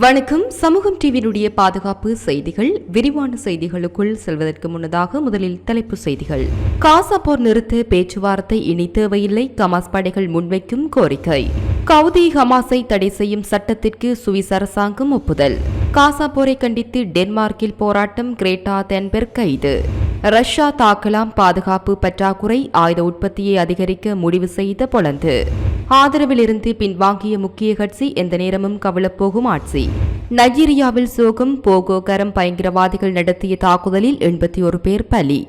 வணக்கம். சமூகம் டிவியினுடைய பாதுகாப்பு செய்திகள் விரிவான செய்திகளுக்குள் செல்வதற்கு முன்னதாக முதலில் தலைப்பு செய்திகள். காசா போர் நிறுத்த பேச்சுவார்த்தை இனி தேவையில்லை கமாஸ் படைகள் முன்வைக்கும் கோரிக்கை. கவுதி ஹமாஸை தடை செய்யும் சட்டத்திற்கு சுவிஸ் அரசாங்கம் ஒப்புதல். காசா போரை கண்டித்து டென்மார்க்கில் போராட்டம் கிரேட்டா தென்பெர் கைது. ரஷ்யா தாக்கலாம் பாதுகாப்பு பற்றாக்குறை ஆயுத உற்பத்தியை அதிகரிக்க முடிவு செய்த பொலந்து. ஆதரவிலிருந்து பின்வாங்கிய முக்கிய கட்சி எந்த நேரமும் கவலப்போகும் ஆட்சி. நைஜீரியாவில் சோகம் போகோ கரம் பயங்கரவாதிகள் நடத்திய தாக்குதலில் எண்பத்தி ஒரு பேர் பலி.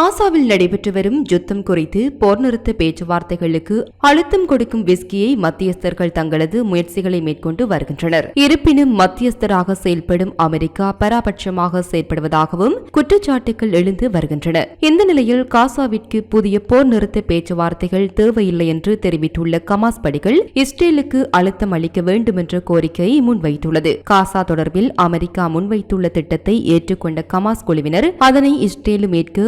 காசாவில் நடைபெற்று வரும் யுத்தம் குறித்து போர் நிறுத்த பேச்சுவார்த்தைகளுக்கு அழுத்தம் கொடுக்கும் விஸ்கியை மத்தியஸ்தர்கள் தங்களது முயற்சிகளை மேற்கொண்டு வருகின்றனர். இருப்பினும் மத்தியஸ்தராக செயல்படும் அமெரிக்கா பராபட்சமாக செயல்படுவதாகவும் குற்றச்சாட்டுகள் எழுந்து வருகின்றன. இந்த நிலையில் காசாவிற்கு புதிய போர் நிறுத்த பேச்சுவார்த்தைகள் தேவையில்லை என்று தெரிவித்துள்ள கமாஸ் படிகள் இஸ்ரேலுக்கு அழுத்தம் அளிக்க வேண்டும் என்ற கோரிக்கையை முன்வைத்துள்ளது. காசா தொடர்பில் அமெரிக்கா முன்வைத்துள்ள திட்டத்தை ஏற்றுக்கொண்ட கமாஸ் குழுவினர் அதனை இஸ்ரேலும் ஏற்க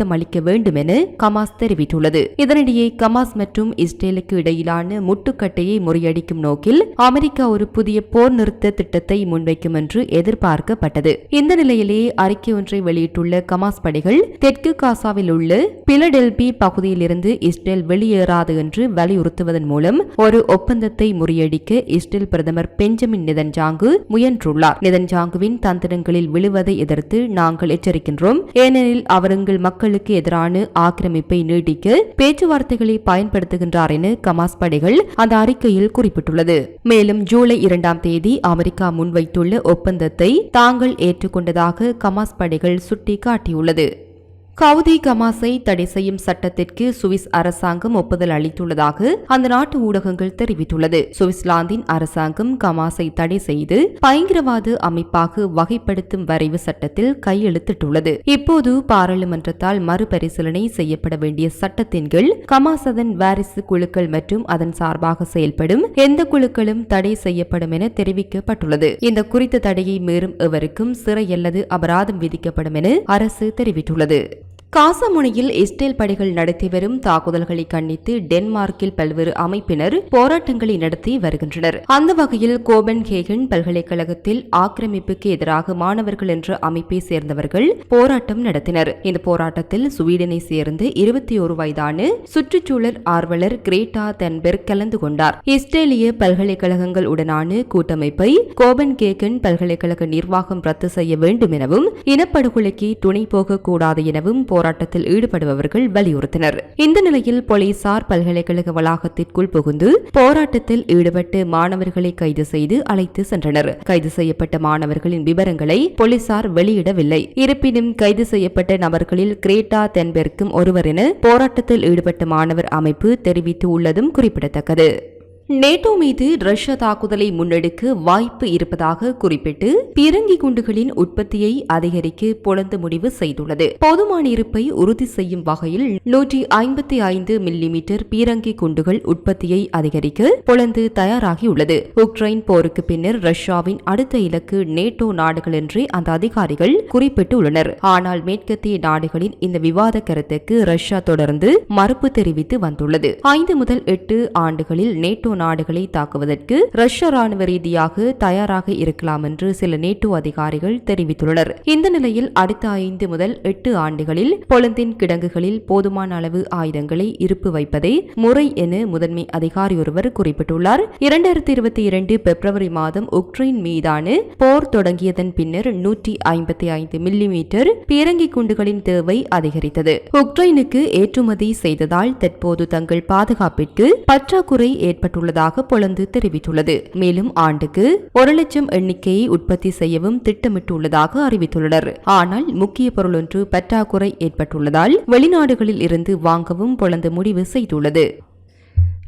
அழுத்தம் அளிக்க வேண்டும் என கமாஸ் தெரிவித்துள்ளது. இதனிடையே கமாஸ் மற்றும் இஸ்ரேலுக்கு இடையிலான முட்டுக்கட்டையை முறியடிக்கும் நோக்கில் அமெரிக்கா ஒரு புதிய போர் நிறுத்த திட்டத்தை முன்வைக்கும் என்று எதிர்பார்க்கப்பட்டது. இந்த நிலையிலேயே அறிக்கை ஒன்றை வெளியிட்டுள்ள கமாஸ் படைகள் தெற்கு காசாவில் உள்ள பிலடெல்பி பகுதியிலிருந்து இஸ்ரேல் வெளியேறாது என்று வலியுறுத்துவதன் மூலம் ஒரு ஒப்பந்தத்தை முறியடிக்க இஸ்ரேல் பிரதமர் பெஞ்சமின் நிதன்ஜாங்கு முயன்றுள்ளார். நிதன்ஜாங்குவின் தந்திரங்களில் விழுவதை எதிர்த்து நாங்கள் எச்சரிக்கின்றோம். ஏனெனில் அவர் எங்கள் மக்களுக்கு எதிரான ஆக்கிரமிப்பை நீடிக்க பேச்சுவார்த்தைகளை பயன்படுத்துகின்றார் என கமாஸ் படைகள் அந்த அறிக்கையில் குறிப்பிட்டுள்ளது. மேலும் ஜூலை இரண்டாம் தேதி அமெரிக்கா முன்வைத்துள்ள ஒப்பந்தத்தை தாங்கள் ஏற்றுக்கொண்டதாக கமாஸ் படைகள் சுட்டிக்காட்டியுள்ளது. கவுதி கமாஸை தடை செய்யும் சட்டத்திற்கு சுவிஸ் அரசாங்கம் ஒப்புதல் அளித்துள்ளதாக அந்த நாட்டு ஊடகங்கள் தெரிவித்துள்ளது. சுவிட்சர்லாந்தின் அரசாங்கம் கமாஸை தடை செய்து பயங்கரவாத அமைப்பாக வகைப்படுத்தும் வரைவு சட்டத்தில் கையெழுத்திட்டுள்ளது. இப்போது பாராளுமன்றத்தால் மறுபரிசீலனை செய்யப்பட வேண்டிய சட்டத்தின் கீழ் கமாஸ் அதன் வாரிசு குழுக்கள் மற்றும் அதன் சார்பாக செயல்படும் எந்த குழுக்களும் தடை செய்யப்படும் என தெரிவிக்கப்பட்டுள்ளது. இந்த குறித்த தடையை மீறும் எவருக்கும் சிறை அல்லது அபராதம் விதிக்கப்படும் என அரசு தெரிவித்துள்ளது. காசமுனையில் இஸ்ரேல் படைகள் நடத்தி வரும் தாக்குதல்களை கண்டித்து டென்மார்க்கில் பல்வேறு அமைப்பினர் போராட்டங்களை நடத்தி வருகின்றனர். அந்த வகையில் கோபன் ஹேகன் பல்கலைக்கழகத்தில் ஆக்கிரமிப்புக்கு எதிராக மாணவர்கள் என்ற அமைப்பை சேர்ந்தவர்கள் போராட்டம் நடத்தினர். இந்த போராட்டத்தில் ஸ்வீடனை சேர்ந்து இருபத்தி ஒரு வயதான சுற்றுச்சூழல் ஆர்வலர் கிரேட்டா தென்பெர்க் கலந்து கொண்டார். இஸ்ரேலிய பல்கலைக்கழகங்கள் உடனான கூட்டமைப்பை கோபன் கேகன் பல்கலைக்கழக நிர்வாகம் ரத்து செய்ய வேண்டும் எனவும் இனப்படுகொலைக்கு துணை போகக்கூடாது எனவும் போராட்டத்தில் ஈடுபடுபவர்கள் வலியுறுத்தினர். இந்த நிலையில் போலீசார் பல்கலைக்கழக வளாகத்திற்குள் புகுந்து போராட்டத்தில் ஈடுபட்டு மாணவர்களை கைது செய்து அழைத்து சென்றனர். கைது செய்யப்பட்ட மாணவர்களின் விவரங்களை போலீசார் வெளியிடவில்லை. இருப்பினும் கைது செய்யப்பட்ட நபர்களில் கிரேட்டா தென்பெர்க்கும் ஒருவர் என போராட்டத்தில் ஈடுபட்ட மாணவர் அமைப்பு தெரிவித்து உள்ளதும் குறிப்பிடத்தக்கது. நேட்டோ மீது ரஷ்ய தாக்குதலை முன்னெடுக்க வாய்ப்பு இருப்பதாக குறிப்பிட்டு பீரங்கி குண்டுகளின் உற்பத்தியை அதிகரிக்க பொலந்து முடிவு செய்துள்ளது. போதுமான இருப்பை உறுதி செய்யும் வகையில் நூற்றி ஐம்பத்தி ஐந்து மில்லிமீட்டர் பீரங்கி குண்டுகள் உற்பத்தியை அதிகரிக்க பொலந்து தயாராகியுள்ளது. உக்ரைன் போருக்கு பின்னர் ரஷ்யாவின் அடுத்த இலக்கு நேட்டோ நாடுகள் என்றே அந்த அதிகாரிகள் குறிப்பிட்டுள்ளனர். ஆனால் மேற்கத்திய நாடுகளின் இந்த விவாத கருத்துக்கு ரஷ்யா தொடர்ந்து மறுப்பு தெரிவித்து வந்துள்ளது. ஐந்து முதல் எட்டு ஆண்டுகளில் நேட்டோ நாடுகளை தாக்குவதற்கு ரஷ்ய ராணுவ ரீதியாக தயாராக இருக்கலாம் என்று சில நேட்டோ அதிகாரிகள் தெரிவித்துள்ளனர். இந்த நிலையில் அடுத்த ஐந்து முதல் எட்டு ஆண்டுகளில் பொலந்தின் கிடங்குகளில் போதுமான அளவு ஆயுதங்களை இருப்பு வைப்பதை முறை என முதன்மை அதிகாரி ஒருவர் குறிப்பிட்டுள்ளார். இரண்டாயிரத்தி இருபத்தி இரண்டு பிப்ரவரி மாதம் உக்ரைன் மீதான போர் தொடங்கியதன் பின்னர் நூற்றி ஐம்பத்தி ஐந்து மில்லிமீட்டர் பீரங்கி குண்டுகளின் தேவை அதிகரித்தது. உக்ரைனுக்கு ஏற்றுமதி செய்ததால் தற்போது தங்கள் பாதுகாப்பிற்கு பற்றாக்குறை ஏற்பட்டுள்ளது. உள்ளதாக பொலந்து தெரிவித்துள்ளது. மேலும் ஆண்டுக்கு ஒரு லட்சம் எண்ணிக்கையை உற்பத்தி செய்யவும் திட்டமிட்டுள்ளதாக அறிவித்துள்ளனர். ஆனால் முக்கிய பொருள் ஒன்று பற்றாக்குறை ஏற்பட்டுள்ளதால் வெளிநாடுகளில் இருந்து வாங்கவும் பொலந்து முடிவு செய்துள்ளது.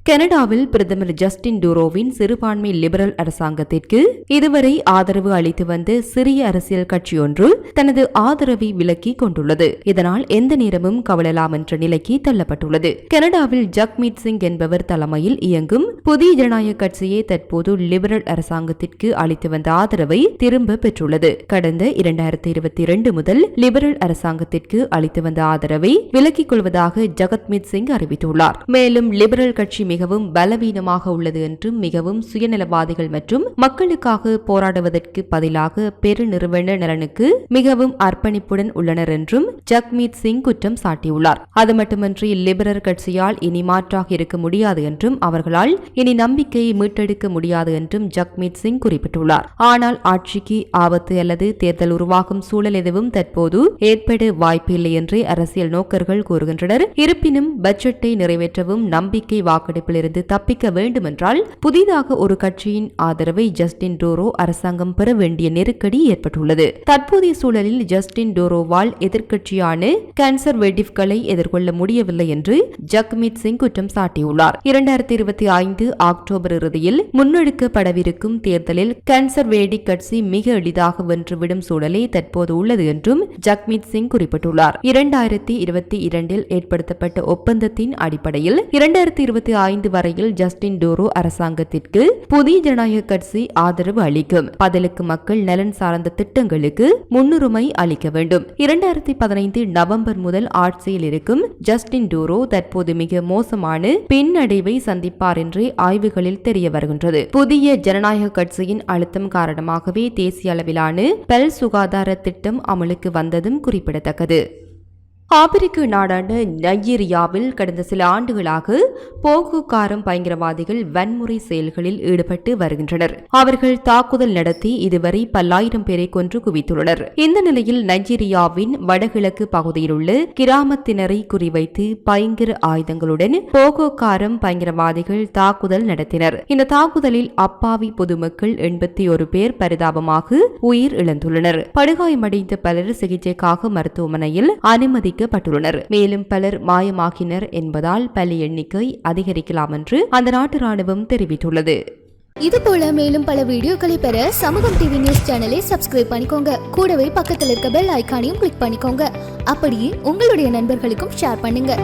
கனடாவில் பிரதமர் ஜஸ்டின் டூரோவின் சிறுபான்மை லிபரல் அரசாங்கத்திற்கு இதுவரை ஆதரவு அளித்து வந்த சிறிய அரசியல் கட்சியொன்று தனது ஆதரவை விலக்கி கொண்டுள்ளது. இதனால் எந்த நேரமும் கவலலாம் என்ற நிலைக்கு தள்ளப்பட்டுள்ளது. கனடாவில் ஜக்மீத் சிங் என்பவர் தலைமையில் இயங்கும் புதிய ஜனநாயக கட்சியே தற்போது லிபரல் அரசாங்கத்திற்கு அளித்து வந்த ஆதரவை திரும்ப பெற்றுள்ளது. கடந்த இரண்டாயிரத்தி இருபத்தி இரண்டு முதல் லிபரல் அரசாங்கத்திற்கு அளித்து வந்த ஆதரவை விலக்கிக் கொள்வதாக ஜகத்மீத் சிங் அறிவித்துள்ளார். மேலும் லிபரல் கட்சி மிகவும் பலவீனமாக உள்ளது என்றும் மிகவும் சுயநலவாதிகள் மற்றும் மக்களுக்காக போராடுவதற்கு பதிலாக பெருநிறுவன நலனுக்கு மிகவும் அர்ப்பணிப்புடன் உள்ளனர் என்றும் ஜக்மீத் சிங் குற்றம் சாட்டியுள்ளார். அது மட்டுமன்றி லிபரல் கட்சியால் இனி மாற்றாக இருக்க முடியாது என்றும் அவர்களால் இனி நம்பிக்கையை மீட்டெடுக்க முடியாது என்றும் ஜக்மீத் சிங் குறிப்பிட்டுள்ளார். ஆனால் ஆட்சிக்கு ஆபத்து அல்லது தேர்தல் உருவாகும் சூழல் எதுவும் தற்போது ஏற்பட வாய்ப்பில்லை என்று அரசியல் நோக்கர்கள் கூறுகின்றனர். இருப்பினும் பட்ஜெட்டை நிறைவேற்றவும் நம்பிக்கை வாக்கெடுப்பு பாதிப்பிலிருந்து தப்பிக்க வேண்டுமென்றால் புதிதாக ஒரு கட்சியின் ஆதரவை ஜஸ்டின் டோரோ அரசாங்கம் பெற வேண்டிய நெருக்கடி ஏற்பட்டுள்ளது. தற்போதைய சூழலில் ஜஸ்டின் டோரோவால் எதிர்க்கட்சியான கன்சர்வேட்டிவ்களை எதிர்கொள்ள முடியவில்லை என்று ஜக்மீத் சிங் குற்றம் சாட்டியுள்ளார். இரண்டாயிரத்தி இருபத்தி ஐந்து அக்டோபர் இறுதியில் முன்னெடுக்கப்படவிருக்கும் தேர்தலில் கன்சர்வேட்டிவ் கட்சி மிக எளிதாக வென்றுவிடும் சூழலே தற்போது உள்ளது என்றும் ஜக்மீத் சிங் குறிப்பிட்டுள்ளார். இரண்டாயிரத்தி இருபத்தி இரண்டில் ஏற்படுத்தப்பட்ட ஒப்பந்தத்தின் அடிப்படையில் இரண்டாயிரத்தி இருபத்தி ஐந்து வரையில் ஜஸ்டின் டோரோ அரசாங்கத்திற்கு புதிய ஜனநாயக கட்சி ஆதரவு அளிக்கும். பதிலுக்கு மக்கள் நலன் சார்ந்த திட்டங்களுக்கு முன்னுரிமை அளிக்க வேண்டும். இரண்டாயிரத்தி பதினைந்து நவம்பர் முதல் ஆட்சியில் இருக்கும் ஜஸ்டின் டோரோ தற்போது மிக மோசமான பின்னடைவை சந்திப்பார் என்று ஆய்வுகளில் தெரிய வருகின்றது. புதிய ஜனநாயக கட்சியின் அழுத்தம் காரணமாகவே தேசிய அளவிலான பல் சுகாதார திட்டம் அமலுக்கு வந்ததும் குறிப்பிடத்தக்கது. ஆப்பிரிக்க நாடான நைஜீரியாவில் கடந்த சில ஆண்டுகளாக போகுகாரம் பயங்கரவாதிகள் வன்முறை செயல்களில் ஈடுபட்டு வருகின்றனர். அவர்கள் தாக்குதல் நடத்தி இதுவரை பல்லாயிரம் பேரை கொன்று குவித்துள்ளனர். இந்த நிலையில் நைஜீரியாவின் வடகிழக்கு பகுதியில் உள்ள கிராமத்தினரை குறிவைத்து பயங்கர ஆயுதங்களுடன் போகோகாரம் பயங்கரவாதிகள் தாக்குதல் நடத்தினர். இந்த தாக்குதலில் அப்பாவி பொதுமக்கள் எண்பத்தி ஒரு பேர் பரிதாபமாக உயிர் இழந்துள்ளனர். படுகாயமடைந்த பலர் சிகிச்சைக்காக மருத்துவமனையில் அனுமதிக்க தெரிவிக்கப்பட்டுள்ளனர் மேலும் பலர் மாயமாகினர் என்பதால் பலி எண்ணிக்கை அதிகரிக்கலாம் என்று அந்த நாட்டு ராணுவம் தெரிவித்துள்ளது. இது போல மேலும் பல வீடியோக்களை பெற சமூகம் டிவி நியூஸ் சேனலை சப்ஸ்கிரைப் பண்ணிக்கோங்க. கூடவே பக்கத்தில் இருக்க பெல் ஐக்கானையும் கிளிக் பண்ணிக்கோங்க. அப்படியே உங்களுடைய நண்பர்களுக்கும் ஷேர் பண்ணுங்க.